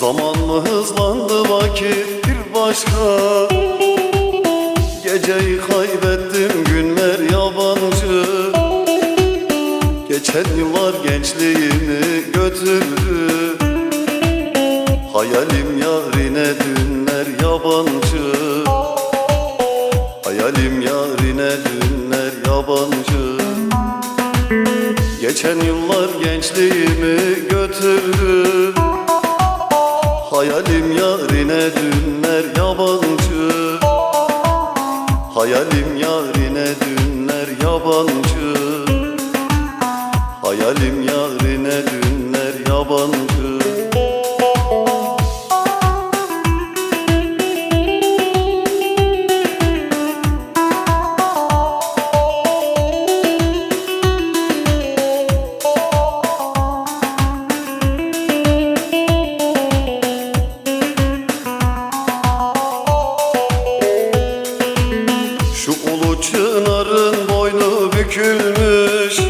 Zaman mı hızlandı vakit bir başka. Geceyi kaybettim günler yabancı. Geçen yıllar gençliğimi götürdü. Hayalim yarine dünler yabancı. Hayalim yarine dünler yabancı. Geçen yıllar gençliğimi götürdü. Hayalim yarine dünler yabancı. Hayalim yarine dünler yabancı. Hayalim yarine dünler yabancı çınarın boynu bükülmüş.